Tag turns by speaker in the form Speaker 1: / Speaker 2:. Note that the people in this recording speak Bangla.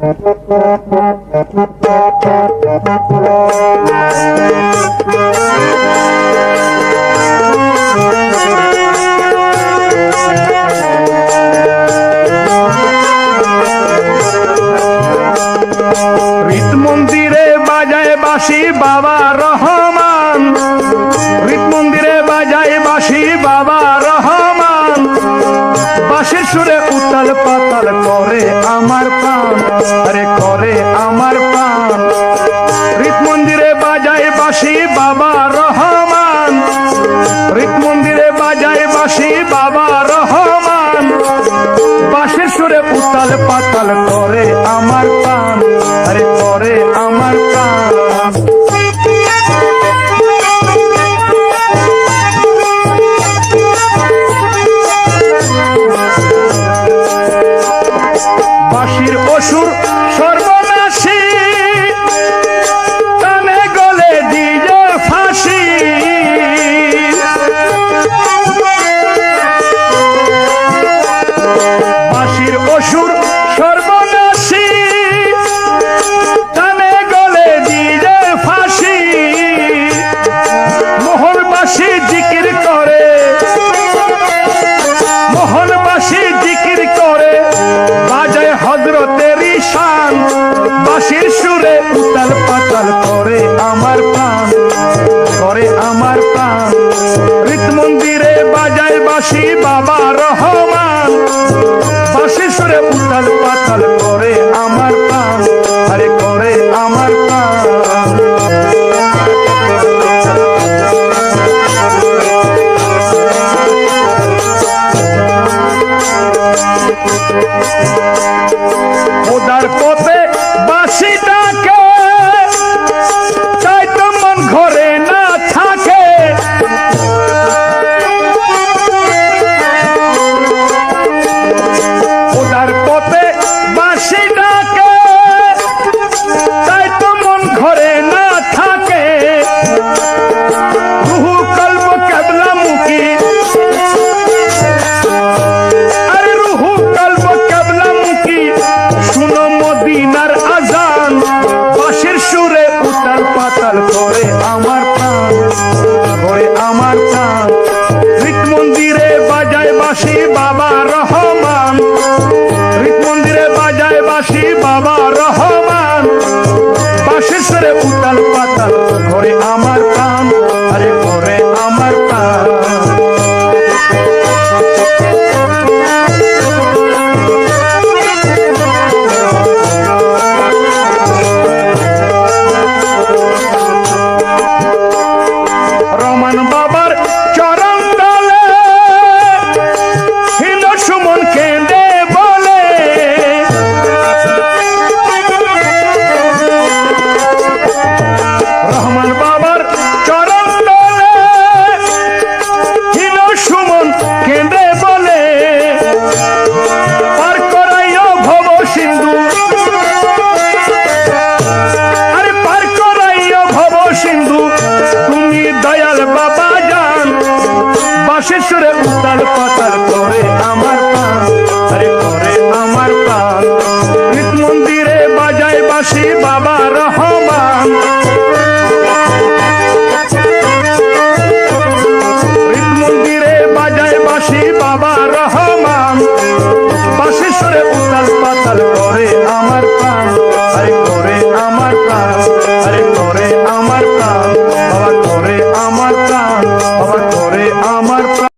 Speaker 1: রীত মন্দিরে বাজায় বাসি বাবা রহমান। রীত মন্দিরে বাজায় বাসি বাবা রহমান। বাসের সুরে উতাল পাতাল করে আমার প্রাণ। আরে করে আমার পান রিত মন্দিরে বাজায় বাসি বাবা রহমান। রিত মন্দিরে বাজায় বাসি বাবা রহমান। বাসের সুরে উতাল পাতাল বাসি বাবা রহমান। বাসির সুরে উতাল পাতাল করে আমার প্রাণ। আরে করে আমার প্রাণ। খোদার পথে বাসিটাকে